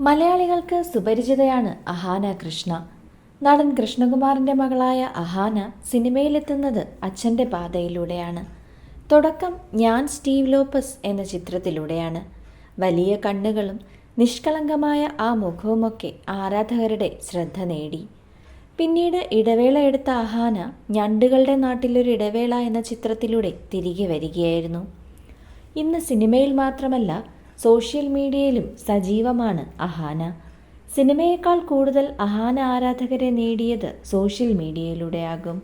മലയാളികൾക്ക് സുപരിചിതയാണ് അഹാന കൃഷ്ണ. നടൻ കൃഷ്ണകുമാറിന്റെ മകളായ അഹാന സിനിമയിലെത്തുന്നത് അച്ഛന്റെ പാതയിലൂടെയാണ്. തുടക്കം ഞാൻ സ്റ്റീവ് ലോപ്പസ് എന്ന ചിത്രത്തിലൂടെയാണ്. വലിയ കണ്ണുകളും നിഷ്കളങ്കമായ ആ മുഖവുമൊക്കെ ആരാധകരുടെ ശ്രദ്ധ നേടി. പിന്നീട് ഇടവേള എടുത്ത അഹാന ഞണ്ടുകളുടെ നാട്ടിലൊരു ഇടവേള എന്ന ചിത്രത്തിലൂടെ തിരികെ വരികയായിരുന്നു. ഇന്ന് സിനിമയിൽ മാത്രമല്ല സോഷ്യൽ മീഡിയയിലും സജീവമാണ് അഹാന. സിനിമയേക്കാൾ കൂടുതൽ അഹാന ആരാധകരെ നേടിയത് സോഷ്യൽ മീഡിയയിലൂടെയാകും.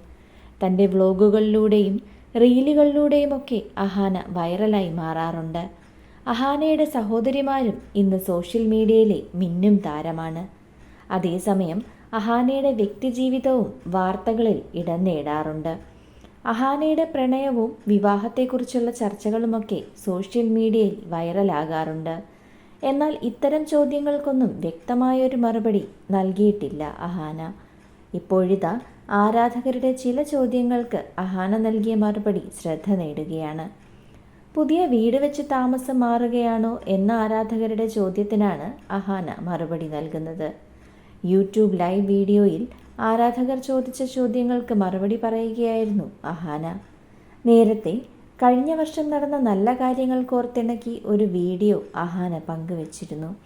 തന്റെ വ്ലോഗുകളിലൂടെയും റീലുകളിലൂടെയുമൊക്കെ അഹാന വൈറലായി മാറാറുണ്ട്. അഹാനയുടെ സഹോദരിമാരും ഇന്ന് സോഷ്യൽ മീഡിയയിലെ മിന്നും താരമാണ്. അതേസമയം അഹാനയുടെ വ്യക്തിജീവിതവും വാർത്തകളിൽ ഇടം നേടാറുണ്ട്. അഹാനയുടെ പ്രണയവും വിവാഹത്തെക്കുറിച്ചുള്ള ചർച്ചകളുമൊക്കെ സോഷ്യൽ മീഡിയയിൽ വൈറലാകാറുണ്ട്. എന്നാൽ ഇത്തരം ചോദ്യങ്ങൾക്കൊന്നും വ്യക്തമായൊരു മറുപടി നൽകിയിട്ടില്ല അഹാന. ഇപ്പോഴിതാ ആരാധകരുടെ ചില ചോദ്യങ്ങൾക്ക് അഹാന നൽകിയ മറുപടി ശ്രദ്ധ നേടുകയാണ്. പുതിയ വീട് വെച്ച് താമസം മാറുകയാണോ എന്ന ആരാധകരുടെ ചോദ്യത്തിനാണ് അഹാന മറുപടി നൽകുന്നത്. യൂട്യൂബ് ലൈവ് വീഡിയോയിൽ ആരാധകർ ചോദിച്ച ചോദ്യങ്ങൾക്ക് മറുപടി പറയുകയായിരുന്നു അഹാന. നേരത്തെ കഴിഞ്ഞ വർഷം നടന്ന നല്ല കാര്യങ്ങൾ കോർത്തിണക്കി ഒരു വീഡിയോ അഹാന പങ്കുവച്ചിരുന്നു.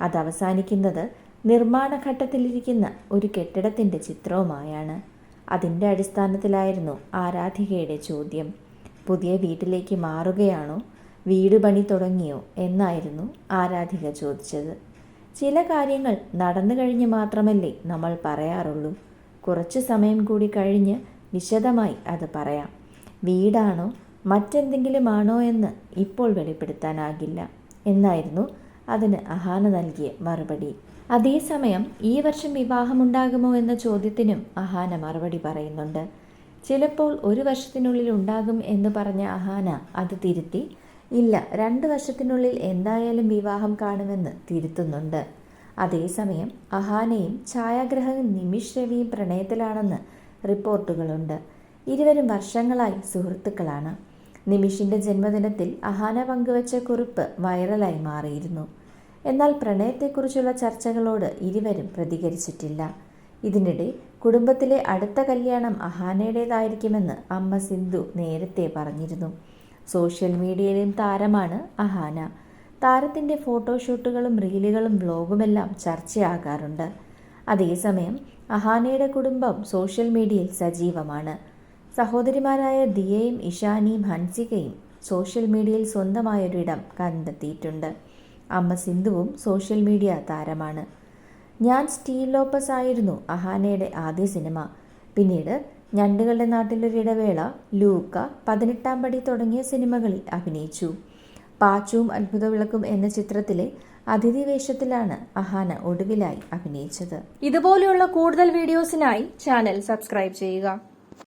അത് അവസാനിക്കുന്നത് നിർമ്മാണ ഘട്ടത്തിലിരിക്കുന്ന ഒരു കെട്ടിടത്തിന്റെ ചിത്രവുമായാണ്. അതിന്റെ അടിസ്ഥാനത്തിലായിരുന്നു ആരാധികയുടെ ചോദ്യം. പുതിയ വീട്ടിലേക്ക് മാറുകയാണോ? വീട് പണി തുടങ്ങിയോ? എന്നായിരുന്നു ആരാധിക ചോദിച്ചത്. ചില കാര്യങ്ങൾ നടന്നു കഴിഞ്ഞ് മാത്രമല്ലേ നമ്മൾ പറയാറുള്ളൂ. കുറച്ച് സമയം കൂടി കഴിഞ്ഞ് വിശദമായി അത് പറയാം. വീടാണോ മറ്റെന്തെങ്കിലും ആണോ എന്ന് ഇപ്പോൾ വെളിപ്പെടുത്താനാകില്ല എന്നായിരുന്നു അതിന് അഹാന നൽകിയ മറുപടി. അതേസമയം ഈ വർഷം വിവാഹമുണ്ടാകുമോ എന്ന ചോദ്യത്തിനും അഹാന മറുപടി പറയുന്നുണ്ട്. ചിലപ്പോൾ ഒരു വർഷത്തിനുള്ളിൽ ഉണ്ടാകും എന്ന് പറഞ്ഞ അഹാന അത് തിരുത്തി ഇല്ല രണ്ട് വർഷത്തിനുള്ളിൽ എന്തായാലും വിവാഹം കാണുമെന്ന് തിരുത്തുന്നുണ്ട്. അതേസമയം അഹാനയും ഛായാഗ്രഹകൻ നിമിഷ് രവിയും പ്രണയത്തിലാണെന്ന് റിപ്പോർട്ടുകളുണ്ട്. ഇരുവരും വർഷങ്ങളായി സുഹൃത്തുക്കളാണ്. നിമിഷിന്റെ ജന്മദിനത്തിൽ അഹാന പങ്കുവച്ച കുറിപ്പ് വൈറലായി മാറിയിരുന്നു. എന്നാൽ പ്രണയത്തെക്കുറിച്ചുള്ള ചർച്ചകളോട് ഇരുവരും പ്രതികരിച്ചിട്ടില്ല. ഇതിനിടെ കുടുംബത്തിലെ അടുത്ത കല്യാണം അഹാനയുടേതായിരിക്കുമെന്ന് അമ്മ സിന്ധു നേരത്തെ പറഞ്ഞിരുന്നു. സോഷ്യൽ മീഡിയയിലെയും താരമാണ് അഹാന. താരത്തിന്റെ ഫോട്ടോഷൂട്ടുകളും റീലുകളും വ്ലോഗുമെല്ലാം ചർച്ചയാകാറുണ്ട്. അതേസമയം അഹാനയുടെ കുടുംബം സോഷ്യൽ മീഡിയയിൽ സജീവമാണ്. സഹോദരിമാരായ ദിയയും ഇഷാനിയും ഹൻസികയും സോഷ്യൽ മീഡിയയിൽ സ്വന്തമായൊരിടം കണ്ടെത്തിയിട്ടുണ്ട്. അമ്മ സിന്ധുവും സോഷ്യൽ മീഡിയ താരമാണ്. ഞാൻ സ്റ്റീവ് ലോപ്പസ് ആയിരുന്നു അഹാനയുടെ ആദ്യ സിനിമ. പിന്നീട് ഞണ്ടുകളുടെ നാട്ടിലൊരിടവേള ലൂക്ക പതിനെട്ടാം പടി തുടങ്ങിയ സിനിമകളിൽ അഭിനയിച്ചു. പാച്ചുവും അത്ഭുതവിളക്കും എന്ന ചിത്രത്തിലെ അതിഥി വേഷത്തിലാണ് അഹാന ഒടുവിലായി അഭിനയിച്ചത്. ഇതുപോലെയുള്ള കൂടുതൽ വീഡിയോസിനായി ചാനൽ സബ്സ്ക്രൈബ് ചെയ്യുക.